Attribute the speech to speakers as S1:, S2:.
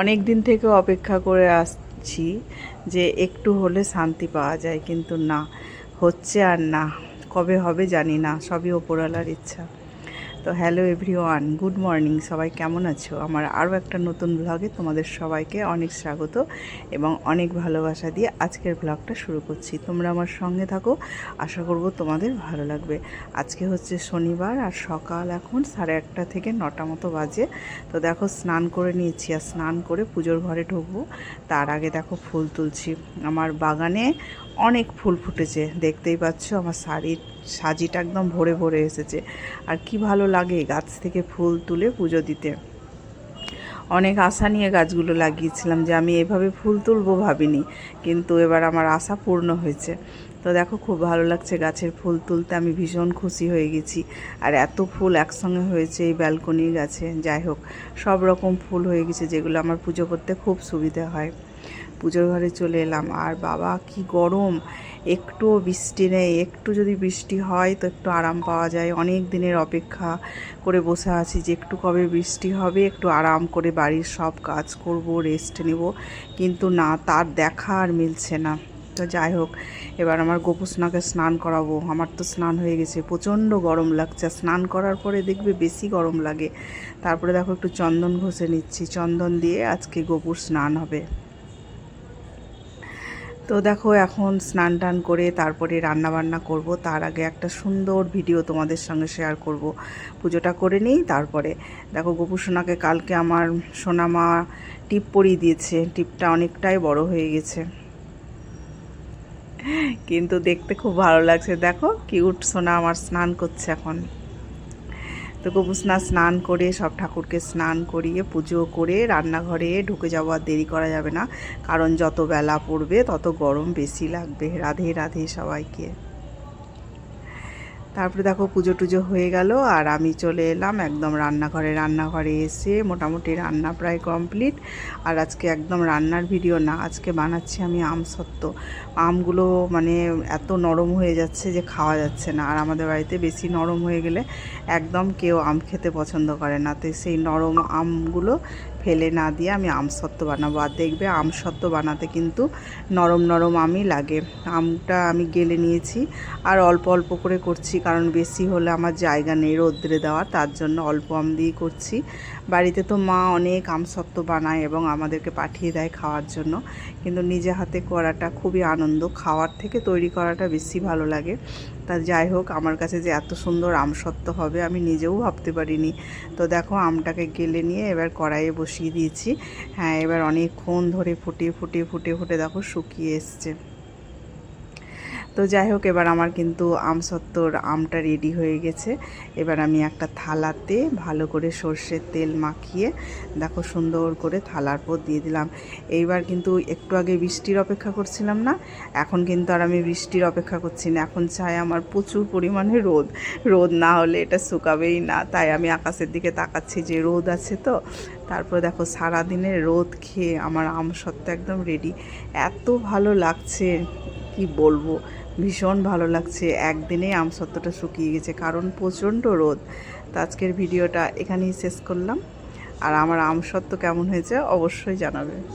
S1: অনেক দিন থেকে অপেক্ষা করে আসছি যে একটু হলে শান্তি পাওয়া যায়, কিন্তু না, হচ্ছে আর না। কবে হবে জানি না, সবই ওপরওয়ালার ইচ্ছা। তো হ্যালো এভরিওয়ান, গুড মর্নিং। সবাই কেমন আছো? আমার আরও একটা নতুন ব্লগে তোমাদের সবাইকে অনেক স্বাগত এবং অনেক ভালোবাসা দিয়ে আজকের ব্লগটা শুরু করছি। তোমরা আমার সঙ্গে থাকো, আশা করব তোমাদের ভালো লাগবে। আজকে হচ্ছে শনিবার আর সকাল এখন সাড়ে আটটা থেকে নটা মতো বাজে। তো দেখো, স্নান করে নিয়েছি আর স্নান করে পুজোর ঘরে ঢুকবো। তার আগে দেখো, ফুল তুলছি। আমার বাগানে অনেক ফুল ফুটেছে, দেখতেই পাচ্ছ। আমার শাড়ির সাজিটা একদম ভরে ভরে এসেছে। আর কি ভালো লাগে গাছ থেকে ফুল তুলে পুজো দিতে। অনেক আশা নিয়ে গাছগুলো লাগিয়েছিলাম যে আমি এভাবে ফুল তুলবো ভাবিনি, কিন্তু এবার আমার আশা পূর্ণ হয়েছে। তো দেখো, খুব ভালো লাগছে গাছের ফুল তুলতে, আমি ভীষণ খুশি হয়ে গেছি। আর এত ফুল একসঙ্গে হয়েছে এই ব্যালকনির গাছে, যাই হোক, সব রকম ফুল হয়ে গেছে যেগুলো আমার পুজো করতে খুব সুবিধা হয়। পুজোর ঘরে চলে এলাম। আর বাবা, কি গরম! একটুও বৃষ্টি নেই। একটু যদি বৃষ্টি হয় তো একটু আরাম পাওয়া যায়। অনেক দিনের অপেক্ষা করে বসে আছি যে একটু কবে বৃষ্টি হবে, একটু আরাম করে বাড়ির সব কাজ করব রেস্ট নেব। কিন্তু না, তার দেখা আর মিলছে না। তো যাই হোক, এবার আমার গোপুসনাকে স্নান করাবো। আমার তো স্নান হয়ে গেছে। প্রচণ্ড গরম লাগছে। স্নান করার পরে দেখবে বেশি গরম লাগে। তারপরে দেখো একটু চন্দন ঘষে নিচ্ছি। চন্দন দিয়ে আজকে গোপুর স্নান হবে। তো দেখো, এখন স্নান টান করে তারপরে রান্না বান্না করব। তার আগে একটা সুন্দর ভিডিও তোমাদের সঙ্গে শেয়ার করব। পুজোটা করে নিই, তারপরে দেখো গোপু সোনাকে কালকে আমার সোনামা টিপ পরিয়ে দিয়েছে। টিপটা অনেকটাই বড় হয়ে গেছে। কিন্তু দেখতে খুব ভালো লাগছে। দেখো কিউট সোনা আমার স্নান করছে এখন। তো গোপুসনা স্নান করে, সব ঠাকুরকে স্নান করিয়ে, পুজো করে রান্নাঘরে ঢুকে যাওয়ার দেরি করা যাবে না। কারণ যত বেলা পড়বে, তত গরম বেশি লাগবে। রাধে রাধে সবাইকে। তারপরে দেখো পুজো টুজো হয়ে গেল আর আমি চলে এলাম একদম রান্নাঘরে। রান্নাঘরে এসে মোটামুটি রান্না প্রায় কমপ্লিট। আর আজকে একদম রান্নার ভিডিও না, আজকে বানাচ্ছি আমি আম সত্ত্ব। আমগুলো মানে এত নরম হয়ে যাচ্ছে যে খাওয়া যাচ্ছে না। আর আমাদের বাড়িতে বেশি নরম হয়ে গেলে একদম কেউ আম খেতে পছন্দ করে না। তো সেই নরম আমগুলো ফেলে না দিয়ে আমি আমসত্ত্ব বানাবো। আর দেখবে আমসত্ত্ব বানাতে কিন্তু নরম নরম আমই লাগে। আমটা আমি গেলে নিয়েছি। আর অল্প অল্প করে করছি কারণ বেশি হলে আমার জায়গা নেই রোদ্রে দেওয়া তার জন্য অল্প আম দিয়েই করছি। বাড়িতে তো মা অনেক আমসত্ত্ব বানায় এবং আমাদেরকে পাঠিয়ে দেয় খাওয়ার জন্য। কিন্তু নিজে হাতে করাটা খুবই আনন্দ, খাওয়ার থেকে তৈরি করাটা বেশি ভালো লাগে। তা যাই হোক, আমার কাছে যে এত সুন্দর আমসত্ত্ব হবে আমি নিজেও ভাবতে পারিনি। তো দেখো, আমটাকে গেলে নিয়ে এবার কড়াইয়ে বসিয়ে দিয়েছি। হ্যাঁ এবার অনেকক্ষণ ধরে ফুটিয়ে ফুটিয়ে ফুটে ফুটে দেখো শুকিয়ে এসছে। তো যাই হোক, এবার আমার কিন্তু আমসত্ত্বর আমটা রেডি হয়ে গেছে। এবার আমি একটা থালাতে ভালো করে সর্ষের তেল মাখিয়ে, দেখো সুন্দর করে থালার পর দিয়ে দিলাম। এইবার কিন্তু একটু আগে বৃষ্টির অপেক্ষা করছিলাম না, এখন কিন্তু আর আমি বৃষ্টির অপেক্ষা করছি না। এখন চাই আমার প্রচুর পরিমাণে রোদ। রোদ না হলে এটা শুকাবেই না। তাই আমি আকাশের দিকে তাকাচ্ছি যে রোদ আছে তো। তারপর দেখো সারাদিনের রোদ খেয়ে আমার আম সত্ত্ব একদম রেডি এত ভালো লাগছে। কি বলব? ভীষণ ভালো লাগছে। একদিনেই আমসত্ত্বটা শুকিয়ে গেছে, কারণ প্রচণ্ড রোদ। তো আজকের ভিডিওটা এখানেই শেষ করলাম। আর আমার আমসত্ত্ব কেমন হয়েছে অবশ্যই জানাবে।